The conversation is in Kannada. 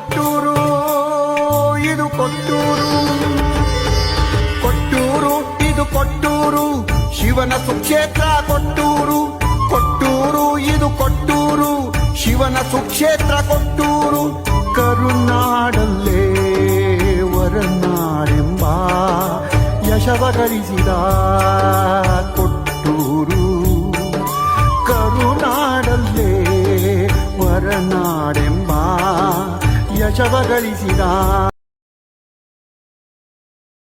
ಕೊಟ್ಟೂರು, ಇದು ಕೊಟ್ಟೂರು. ಕೊಟ್ಟೂರು, ಇದು ಕೊಟ್ಟೂರು. ಶಿವನ ಸುಕ್ಷೇತ್ರ ಕೊಟ್ಟೂರು. ಕೊಟ್ಟೂರು, ಇದು ಕೊಟ್ಟೂರು. ಶಿವನ ಸುಕ್ಷೇತ್ರ ಕೊಟ್ಟೂರು. ಕರುನಾಡಲ್ಲೇ ವರನಾಡೆಂಬ ಯಶವ ಗಳಿಸಿದ ಕೊಟ್ಟೂರು. ಕರುನಾಡಲ್ಲೇ ವರನಾಡೆಂಬ ಯಶವ ಗಳಿಸಿದ